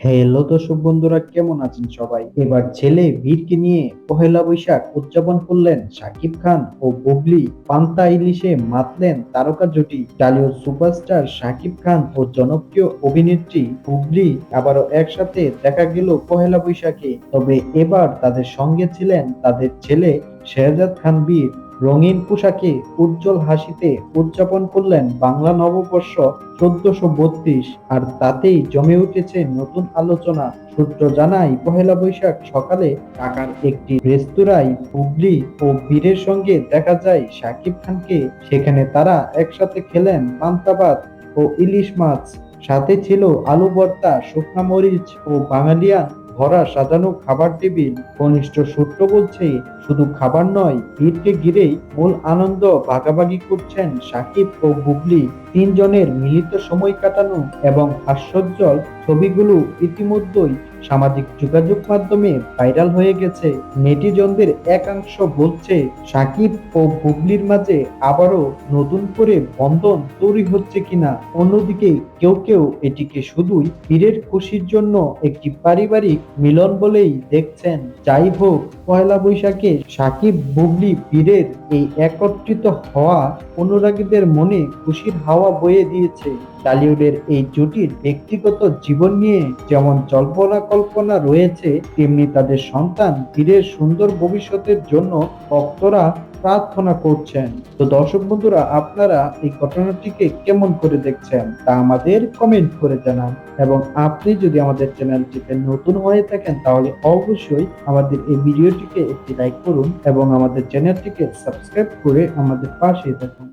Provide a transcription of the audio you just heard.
Hello দর্শক বন্ধুরা, কেমন আছেন সবাই? এবার ছেলে বীরকে নিয়ে পহেলা বৈশাখ উদযাপন করলেন শাকিব খান ও বুবলি। পান্তা ইলিশে মাতলেন তারকা জুটি। টালিউড সুপারস্টার শাকিব খান ও জনপ্রিয় অভিনেত্রী বুবলি আবারও একসাথে দেখা গেল পহেলা বৈশাখে। তবে এবার তাদের সঙ্গে ছিলেন তাদের ছেলে শেহজাদ খান বীর। রঙিন পোশাকে উজ্জ্বল হাসিতে উদযাপন করলেন বাংলা নববর্ষ চোদ্দশো বত্রিশ। আর তাতেই জমে উঠেছে নতুন আলোচনা। সূত্র জানায়, পহেলা বৈশাখ সকালে ঢাকার একটি রেস্তোরাঁয় হুগলি ও বীরের সঙ্গে দেখা যায় শাকিব খানকে। সেখানে তারা একসাথে খেলেন পান্তাবাদ ও ইলিশ মাছ। সাথে ছিল আলু ভর্তা, শুকনা মরিচ ও বাঙালিয়ান ভরা সাজানো খাবার টেবিল। ঘনিষ্ঠ সূত্র বলছে শুধু খাবার নয়, ভিড়কে ঘিরেই মূল আনন্দ ভাগাভাগি করছেন সাকিব ও বুবলি, তিনজনের মিলিত সময় কাটানো এবং হাস্যোজ্জ্বল ছবিগুলো ইতিমধ্যেই সামাজিক যোগাযোগ মাধ্যমে ভাইরাল হয়ে গেছে। নেটিজনদের একাংশ বলছে, সাকিব ও বুবলির মাঝে আবারও নতুন করে বন্ধন তৈরি হচ্ছে কিনা? অন্যদিকে কেউ কেউ এটিকে শুধুই বীরের খুশির জন্য একটি পারিবারিক মিলন বলেই দেখছেন। যাই হোক পয়লা বৈশাখে সাকিব, বুবলি বীরের এই একত্রিত হওয়া অনুরাগীদের মনে খুশির হাওয়া বয়ে দিয়েছে। টালিউডের এই জুটির ব্যক্তিগত জীবন নিয়ে যেমন জল্পনা কল্পনা রয়েছে, তেমনি তাদের সন্তান বীরের সুন্দর ভবিষ্যতের জন্য ভক্তরা প্রার্থনা করছেন। তো দর্শক বন্ধুরা, আপনারা এই ঘটনাটিকে কেমন করে দেখছেন তা আমাদের কমেন্ট করে জানান। এবং আপনি যদি আমাদের চ্যানেলটিতে নতুন হয়ে থাকেন, তাহলে অবশ্যই আমাদের এই ভিডিওটিকে একটি লাইক করুন এবং আমাদের চ্যানেলটিকে সাবস্ক্রাইব করে আমাদের পাশে থাকুন।